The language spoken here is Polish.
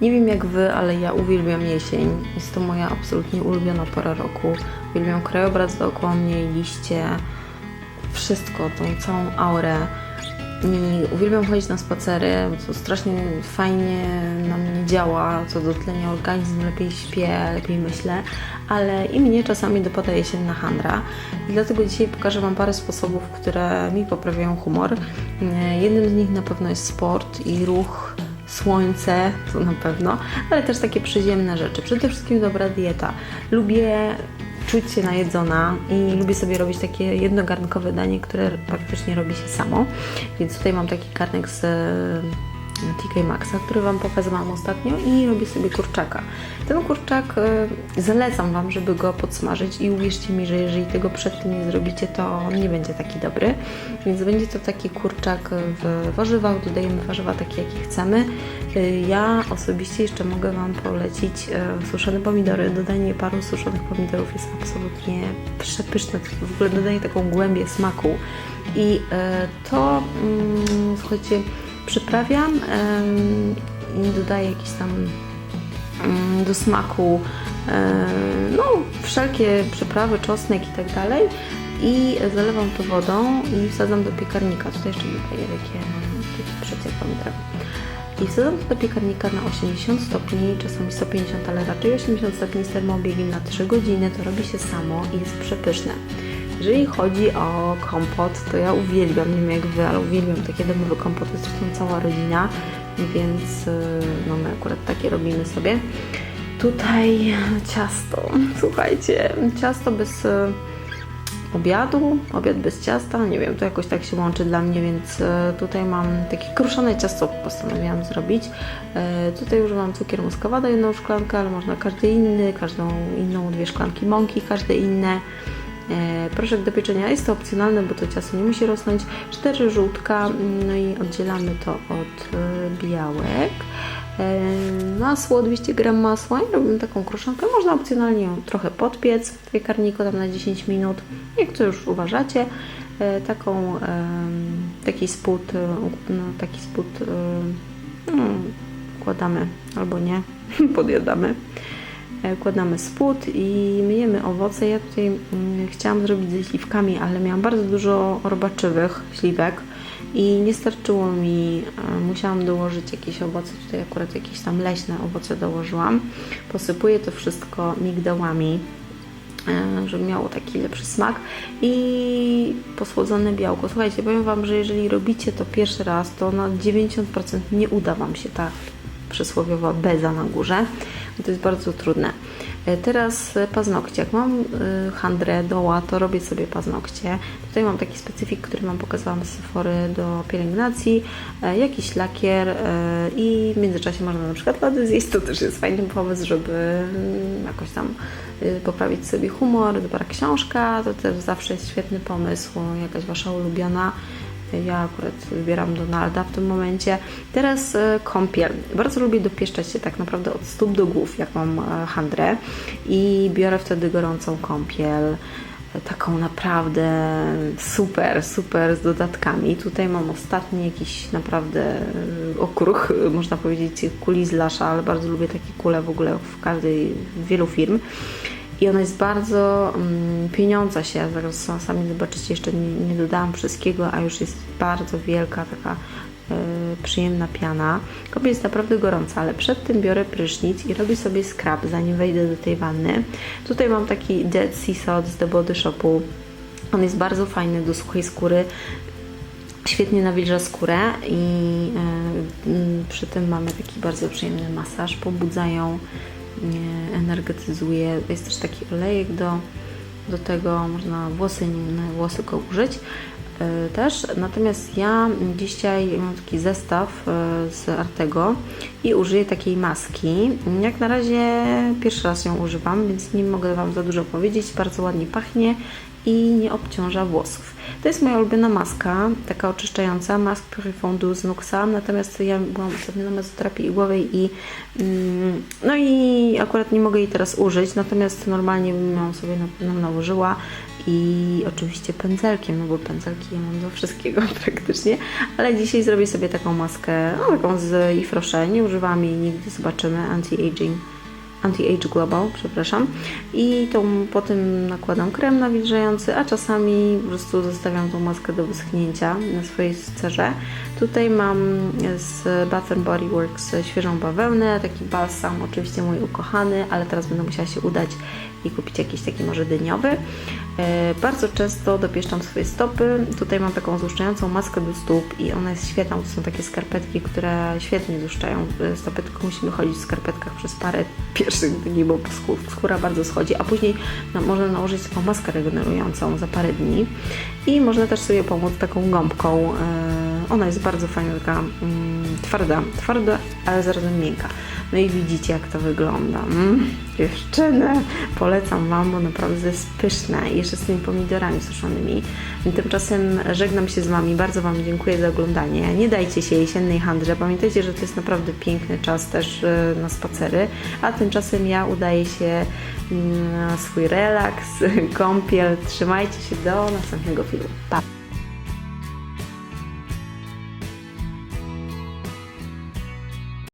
Nie wiem jak Wy, ale ja uwielbiam jesień. Jest to moja absolutnie ulubiona pora roku. Uwielbiam krajobraz dookoła mnie, liście, wszystko, tą całą aurę. I uwielbiam chodzić na spacery, to strasznie fajnie na mnie działa, co do tlenia organizm, lepiej śpię, lepiej myślę, ale i mnie czasami dopada jesienna handra. I dlatego dzisiaj pokażę Wam parę sposobów, które mi poprawiają humor. Jednym z nich na pewno jest sport i ruch słońce, to na pewno, ale też takie przyziemne rzeczy. Przede wszystkim dobra dieta. Lubię czuć się najedzona i lubię sobie robić takie jednogarnkowe danie, które praktycznie robi się samo. Więc tutaj mam taki garnek z TK Maxa, który Wam pokazałam ostatnio i robię sobie kurczaka. Ten kurczak y, zalecam Wam, żeby go podsmażyć i uwierzcie mi, że jeżeli tego przed tym nie zrobicie, to on nie będzie taki dobry. Więc będzie to taki kurczak w warzywach, dodajemy warzywa takie, jakie chcemy. Y, ja osobiście jeszcze mogę Wam polecić y, suszone pomidory. Dodanie paru suszonych pomidorów jest absolutnie przepyszne. W ogóle dodaje taką głębię smaku. I to, mm, słuchajcie, przyprawiam dodaję jakieś tam do smaku no, wszelkie przyprawy, czosnek i tak dalej i zalewam to wodą i wsadzam do piekarnika. Tutaj jeszcze dodaję takie, taki przeciek pomidorowy. I wsadzam to do piekarnika na 80 stopni, czasami 150, ale raczej 80 stopni z termobiegiem na 3 godziny. To robi się samo i jest przepyszne. Jeżeli chodzi o kompot, to ja uwielbiam, nie wiem jak Wy, ale uwielbiam takie domowe kompoty, zresztą cała rodzina, więc y, no my akurat takie robimy sobie. Tutaj ciasto, słuchajcie, ciasto bez y, obiadu, obiad bez ciasta, nie wiem, to jakoś tak się łączy dla mnie, więc y, tutaj mam takie kruszone ciasto postanowiłam zrobić. Tutaj używam cukier muskowada, jedną szklankę, ale można każdy inny, każdą inną dwie szklanki mąki, każde inne. E, proszek do pieczenia. Jest to opcjonalne, bo to ciasto nie musi rosnąć. 4 żółtka, no i oddzielamy to od e, białek. E, masło, 200 g masła i robimy taką kruszonkę. Można opcjonalnie ją trochę podpiec w piekarniku tam na 10 minut, jak to już uważacie. Taką, taki spód, no, taki spód no, układamy albo nie, podjadamy. Kładamy spód i myjemy owoce. Ja tutaj mm, chciałam zrobić ze śliwkami, ale miałam bardzo dużo robaczywych śliwek i nie starczyło mi, e, musiałam dołożyć jakieś owoce, tutaj akurat jakieś tam leśne owoce dołożyłam. Posypuję to wszystko migdałami, e, żeby miało taki lepszy smak i posłodzone białko. Słuchajcie, powiem Wam, że jeżeli robicie to pierwszy raz, to na 90% nie uda Wam się ta przysłowiowa beza na górze. To jest bardzo trudne. E, teraz paznokcie. Jak mam e, handrę doła, to robię sobie paznokcie. Tutaj mam taki specyfik, który Wam pokazałam z Sephory do pielęgnacji, e, jakiś lakier i w międzyczasie można na przykład lody zjeść. To też jest fajny pomysł, żeby mm, jakoś tam poprawić sobie humor. Dobra książka to też zawsze jest świetny pomysł, jakaś Wasza ulubiona ja akurat wybieram Donalda w tym momencie. Teraz e, kąpiel. Bardzo lubię dopieszczać się tak naprawdę od stóp do głów, jak mam e, handrę i biorę wtedy gorącą kąpiel e, taką naprawdę super, super z dodatkami. Tutaj mam ostatni jakiś naprawdę okruch, można powiedzieć, kuli z lasza, ale bardzo lubię takie kule w ogóle w każdej, w wielu firm i ona jest bardzo um, pieniądza się. Zaraz sami zobaczycie, jeszcze nie, nie, dodałam wszystkiego, a już jest bardzo wielka, taka y, przyjemna piana. Kąpiel jest naprawdę gorąca, ale przed tym biorę prysznic i robię sobie scrub, zanim wejdę do tej wanny. Tutaj mam taki Dead Sea Salt z The Body Shopu. On jest bardzo fajny do suchej skóry. Świetnie nawilża skórę i y, przy tym mamy taki bardzo przyjemny masaż. Pobudzają energetyzuje. Jest też taki olejek do, do tego, można włosy, na włosy go użyć e, też. Natomiast ja dzisiaj mam taki zestaw e, z Artego i użyję takiej maski. Jak na razie pierwszy raz ją używam, więc nie mogę Wam za dużo powiedzieć. Bardzo ładnie pachnie i nie obciąża włosów. To jest moja ulubiona maska, taka oczyszczająca, Mask Purifondu z Nuxa, natomiast ja byłam ostatnio na mezoterapii igłowej i mm, no i akurat nie mogę jej teraz użyć, natomiast normalnie bym ją sobie na, nałożyła i oczywiście pędzelkiem, no bo pędzelki ja mam do wszystkiego praktycznie, ale dzisiaj zrobię sobie taką maskę, no taką z Ifrosze, nie używam jej nigdy, zobaczymy, anti-aging Anti-Age Global, przepraszam. I tą, potem nakładam krem nawilżający, a czasami po prostu zostawiam tą maskę do wyschnięcia na swojej cerze. Tutaj mam z Bath Body Works świeżą bawełnę, taki balsam, oczywiście mój ukochany, ale teraz będę musiała się udać i kupić jakiś taki może dyniowy. E, Bardzo często dopieszczam swoje stopy. Tutaj mam taką złuszczającą maskę do stóp i ona jest świetna. To są takie skarpetki, które świetnie złuszczają e, stopy, tylko musimy chodzić w skarpetkach przez parę pierwszych dni, bo skó- skóra bardzo schodzi, a później no, można nałożyć taką maskę regenerującą za parę dni i można też sobie pomóc taką gąbką. Ona jest bardzo fajna, taka mm, twarda, twarda, ale zarazem miękka. No i widzicie, jak to wygląda. Mm, dziewczyny, polecam Wam, bo naprawdę jest pyszne. Jeszcze z tymi pomidorami suszonymi. Tymczasem żegnam się z Wami. Bardzo Wam dziękuję za oglądanie. Nie dajcie się jesiennej handrze. Pamiętajcie, że to jest naprawdę piękny czas też e, na spacery. A tymczasem ja udaję się mm, na swój relaks, kąpiel. Trzymajcie się do następnego filmu. Pa!